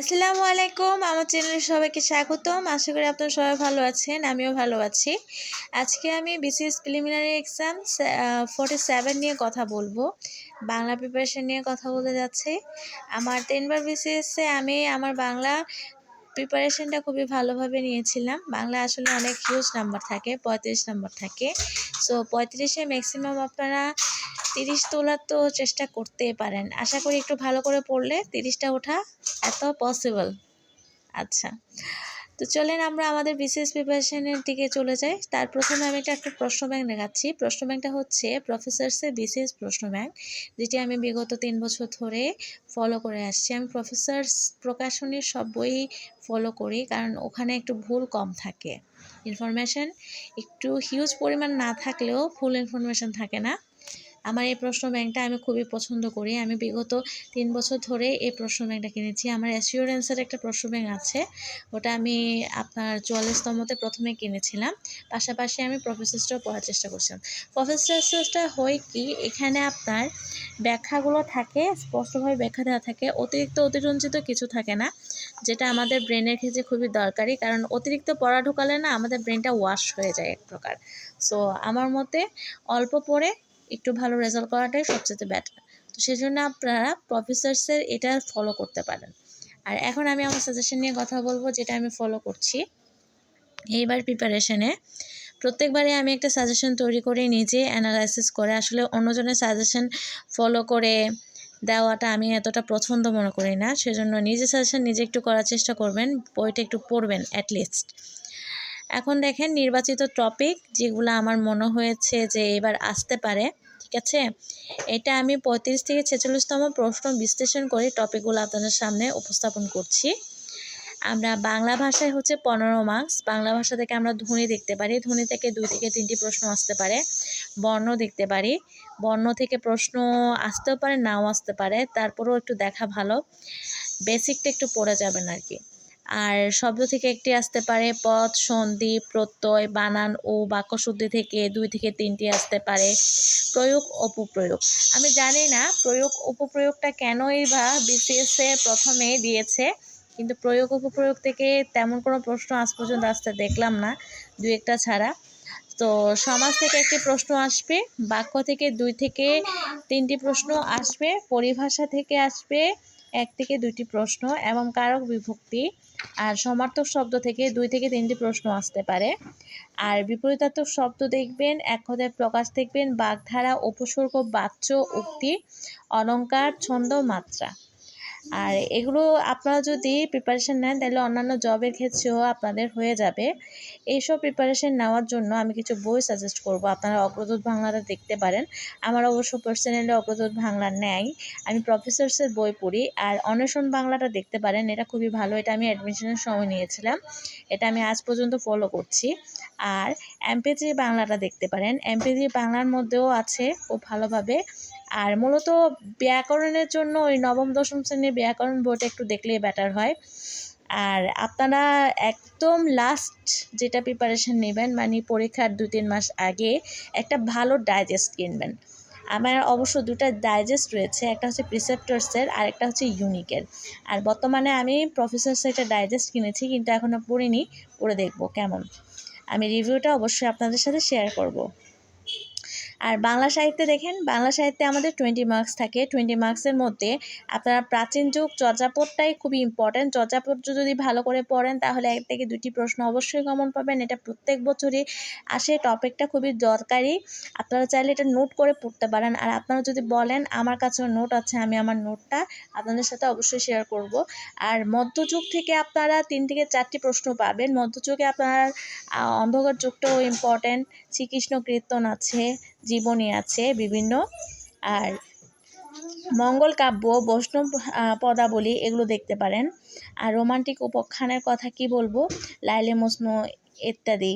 আসসালামু আলাইকুম। আমার চ্যানেলে সবাইকে স্বাগতম। আশা করি আপনারা সবাই ভালো আছেন, আমিও ভালো আছি। আজকে আমি BCS preliminary exam forty seven নিয়ে কথা বলব। বাংলা প্রিপারেশন নিয়ে কথা বলতে যাচ্ছি। আমার তিনবার বিসিএসে আমি আমার বাংলা প্রিপারেশনটা খুবই ভালোভাবে নিয়েছিলাম। বাংলা আসলে অনেক হিউজ নাম্বার থাকে, পঁয়ত্রিশ নাম্বার থাকে। সো পঁয়ত্রিশে ম্যাক্সিমাম আপনারা তিরিশ তোলার তো চেষ্টা করতেই পারেন। আশা করি একটু ভালো করে পড়লে তিরিশটা ওঠা এত পসিবল আচ্ছা তো চলেন আমরা আমাদের বিশেষ প্রিপারেশনের দিকে চলে যাই। তার প্রথমে আমি একটা একটা প্রশ্ন ব্যাংক দেখাচ্ছি। প্রশ্ন ব্যাংকটা হচ্ছে প্রফেসরসের বিশেষ প্রশ্ন ব্যাংক যেটি আমি বিগত তিন বছর ধরে ফলো করে আসছি। আমি প্রফেসরস প্রকাশনীর সব বই ফলো করি, কারণ ওখানে একটু ভুল কম থাকে। ইনফরমেশন একটু হিউজ পরিমাণ না থাকলেও ফুল ইনফরমেশন থাকে না। আমার এই প্রশ্ন ব্যাংকটা আমি খুবই পছন্দ করি। আমি বিগত তিন বছর ধরে এই প্রশ্ন ব্যাংকটা কিনেছি। আমার অ্যাসিওরেন্সের একটা প্রশ্ন ব্যাংক আছে। ওটা আমি আপনার চুয়াল্লিশতমতে প্রথমে কিনেছিলাম। পাশাপাশি আমি প্রফেসরসটাও পড়ার চেষ্টা করছিলাম। প্রফেসরসটা হয় কি, এখানে আপনার ব্যাখ্যাগুলো থাকে, স্পষ্টভাবে ব্যাখ্যা দেওয়া থাকে। অতিরিক্ত অতিরঞ্জিত কিছু থাকে না, যেটা আমাদের ব্রেনের ক্ষেত্রে খুবই দরকারি। কারণ অতিরিক্ত পড়া ঢোকালে না আমাদের ব্রেনটা ওয়াশ হয়ে যায় এক প্রকার। সো আমার মতে অল্প পড়ে একটু ভালো রেজাল্ট করাটাই সবচেয়ে বেটার তো সেই জন্য আপনারা প্রফেসরসের এটা ফলো করতে পারেন। আর এখন আমি আমার সাজেশন নিয়ে কথা বলব, যেটা আমি ফলো করছি। এইবার প্রিপারেশনে প্রত্যেকবারে আমি একটা সাজেশন তৈরি করে নিজে অ্যানালাইসিস করে। আসলে অন্যজনের সাজেশন ফলো করে দেওয়াটা আমি এতটা পছন্দ মনে করি না। সেজন্য নিজে সাজেশন নিজে একটু করার চেষ্টা করবেন, বইটা একটু পড়বেন অ্যাটলিস্ট এখন দেখেন নির্বাচিত টপিক যেগুলো আমার মনে হয়েছে যে এবার আসতে পারে, ঠিক আছে? এটা আমি পঁয়ত্রিশ থেকে ছেচল্লিশতম প্রশ্ন বিশ্লেষণ করে টপিকগুলো আপনাদের সামনে উপস্থাপন করছি। আমরা বাংলা ভাষায় হচ্ছে পনেরো মার্কস বাংলা ভাষা থেকে আমরা ধ্বনি দেখতে পারি। ধ্বনি থেকে দুই থেকে তিনটি প্রশ্ন আসতে পারে, বর্ণ দেখতে পারি। বর্ণ থেকে প্রশ্ন আসতেও পারে, নাও আসতে পারে। তারপরেও একটু দেখা ভালো। বেসিকটা একটু পড়ে যাবেন আর কি। আর শব্দ থেকে একটি আসতে পারে পদ সন্ধি, প্রত্যয়, বানান ও বাক্যশুদ্ধি থেকে দুই থেকে তিনটি আসতে পারে প্রয়োগ, অপপ্রয়োগ। আমি জানি না প্রয়োগ উপপ্রয়োগটা কেনই বা বিসিএসে প্রথমে দিয়েছে, কিন্তু প্রয়োগ উপপ্রয়োগ থেকে তেমন কোনো প্রশ্ন আজ পর্যন্ত আসতে দেখলাম না, দু একটা ছাড়া। তো সমাজ থেকে একটি প্রশ্ন আসবে, বাক্য থেকে দুই থেকে তিনটি প্রশ্ন আসবে, পরিভাষা থেকে আসবে, এক থেকে দুইটি প্রশ্ন এবং কারক বিভক্তি। আর সমার্থক শব্দ থেকে দুই থেকে তিনটি প্রশ্ন আসতে পারে। আর বিপরীতার্থক শব্দ দেখবেন, এক প্রকাশ দেখবেন, বাগধারা, উপসর্গ, বাচ্য, উক্তি, অলঙ্কার, ছন্দ, মাত্রা। আর এগুলো আপনারা যদি প্রিপারেশান নেন, তাহলে অন্যান্য জবের ক্ষেত্রেও আপনাদের হয়ে যাবে। এইসব প্রিপারেশান নেওয়ার জন্য আমি কিছু বই সাজেস্ট করব। আপনারা অগ্রদূত বাংলাটা দেখতে পারেন। আমার অবশ্য পার্সোনালি অগ্রদূত বাংলা নেয় আমি প্রফেসরসের বই পড়ি। আর অন্বেষণ বাংলাটা দেখতে পারেন, এটা খুবই ভালো। এটা আমি অ্যাডমিশনের সময় নিয়েছিলাম। এটা আমি আজ পর্যন্ত ফলো করছি। আর এমপিজি বাংলাটা দেখতে পারেন। এমপিজি বাংলার মধ্যেও আছে খুব ভালোভাবে। আর মূলত ব্যাকরণের জন্য ওই নবম, দশম শ্রেণির ব্যাকরণ বইটা একটু দেখলেই বেটার হয়। আর আপনারা একদম লাস্ট যেটা প্রিপারেশন নেবেন মানে পরীক্ষার দু তিন মাস আগে একটা ভালো ডাইজেস্ট কিনবেন। আমার অবশ্য দুটা ডাইজেস্ট রয়েছে, একটা হচ্ছে প্রিসেপ্টার্সের আর একটা হচ্ছে ইউনিকের আর বর্তমানে আমি প্রফেসরসের একটা ডাইজেস্ট কিনেছি, কিন্তু এখনও পড়িনি, পড়ে দেখব কেমন। আমি রিভিউটা অবশ্যই আপনাদের সাথে শেয়ার করব। আর বাংলা সাহিত্যে দেখেন, বাংলা সাহিত্যে আমাদের টোয়েন্টি মার্কস থাকে। টোয়েন্টি মার্কসের মধ্যে আপনারা প্রাচীন যুগ, চর্যাপদটাই খুবই ইম্পর্ট্যান্ট চর্যাপদ যদি ভালো করে পড়েন, তাহলে এক থেকে দুটি প্রশ্ন অবশ্যই কমন পাবেন। এটা প্রত্যেক বছরই আসে। টপিকটা খুবই দরকারি। আপনারা চাইলে এটা নোট করে পড়তে পারেন। আর আপনারা যদি বলেন, আমার কাছেও নোট আছে, আমি আমার নোটটা আপনাদের সাথে অবশ্যই শেয়ার করব। আর মধ্যযুগ থেকে আপনারা তিন থেকে চারটি প্রশ্ন পাবেন। মধ্যযুগে আপনার অন্ধকার যুগটাও ইম্পর্ট্যান্ট শ্রীকৃষ্ণ কীর্তন আছে। জীবনী আছে বিভিন্ন। আর মঙ্গল কাব্য, বৈষ্ণব পদাবলী এগুলো দেখতে পারেন। আর রোমান্টিক উপাখ্যানের কথা কি বলব? লাইলে মজনু ইত্যাদি।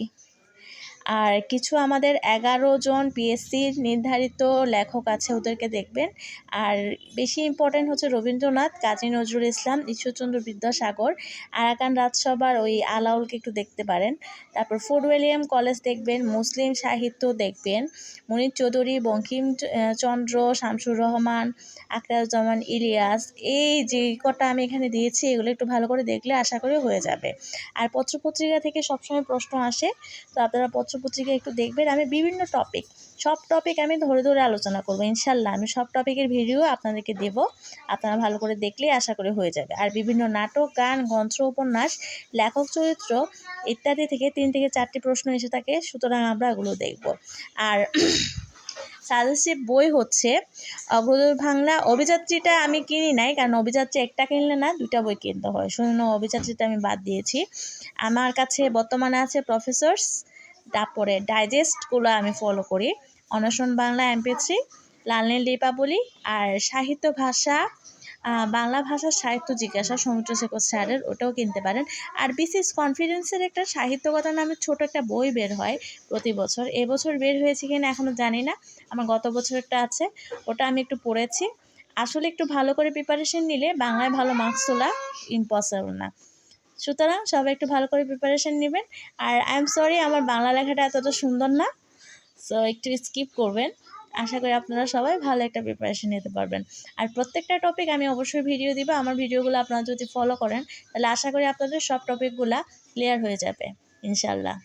আর কিছু আমাদের এগারো জন পিএসসির নির্ধারিত লেখক আছে, ওদেরকে দেখবেন। আর বেশি ইম্পর্ট্যান্ট হচ্ছে রবীন্দ্রনাথ, কাজী নজরুল ইসলাম, ঈশ্বরচন্দ্র বিদ্যাসাগর, আরাকান রাজসভার ওই আলাউলকে একটু দেখতে পারেন। তারপর ফোর্ট উইলিয়াম কলেজ দেখবেন, মুসলিম সাহিত্য দেখবেন, মনির চৌধুরী বঙ্কিম চন্দ্র শামসুর রহমান আকরারুজ্জামান ইলিয়াস, এই যে কটা আমি এখানে দিয়েছি, এগুলো একটু ভালো করে দেখলে আশা করি হয়ে যাবে। আর পত্রপত্রিকা থেকে সবসময় প্রশ্ন আসে, তো আপনারা পত্রপত্রিকা একটু দেখবেন, আমি বিভিন্ন টপিক সব টপিক আমি ধরে ধরে আলোচনা করব, ইনশাল্লাহ আমি সব টপিকের ভিডিও আপনাদেরকে দেব, আপনারা ভালো করে দেখলেই আশা করি হয়ে যাবে। আর বিভিন্ন নাটক, গান গ্রন্থ উপন্যাস, লেখক চরিত্র ইত্যাদি থেকে তিন থেকে চারটি প্রশ্ন এসে থাকে, সুতরাং আমরা এগুলো দেখব। আর সাজেসিভ বই হচ্ছে, অগ্রদূত বাংলা অভিযাত্রীটা আমি কিনি নাই, কারণ অভিযাত্রী একটা কিনলে না, দুইটা বই কিনতে হয়। শুনুন, অভিযাত্রীটা আমি বাদ দিয়েছি। আমার কাছে বর্তমানে আছে প্রফেসর্স তারপরে ডাইজেস্টগুলো আমি ফলো করি। অনশন বাংলা এমপি থ্রি লালনীল দীপাবলি আর সাহিত্য ভাষা বাংলা ভাষার সাহিত্য জিজ্ঞাসা সমুদ্র শেখর স্যারের, ওটাও কিনতে পারেন। আর বিশেষ কনফিডেন্সের একটা সাহিত্যকথা নামে ছোট একটা বই বের হয় প্রতি বছর। এবছর বের হয়েছে কিনা এখনও জানি না, আমার গত বছরটা আছে, ওটা আমি একটু পড়েছি। আসলে একটু ভালো করে প্রিপারেশন নিলে বাংলায় ভালো মার্কস তোলা ইম্পসিবল না। সুতরাং সবাই একটু ভালো করে প্রিপারেশান নেবেন। আর আই এম সরি আমার বাংলা লেখাটা এতটা সুন্দর না। সো একটু স্কিপ করবেন। আশা করি আপনারা সবাই ভালো একটা প্রিপারেশন নিতে পারবেন। আর প্রত্যেকটা টপিক আমি অবশ্যই ভিডিও দিব। আমার ভিডিওগুলো আপনারা যদি ফলো করেন, তাহলে আশা করি আপনাদের সব টপিকগুলো ক্লিয়ার হয়ে যাবে ইনশাল্লাহ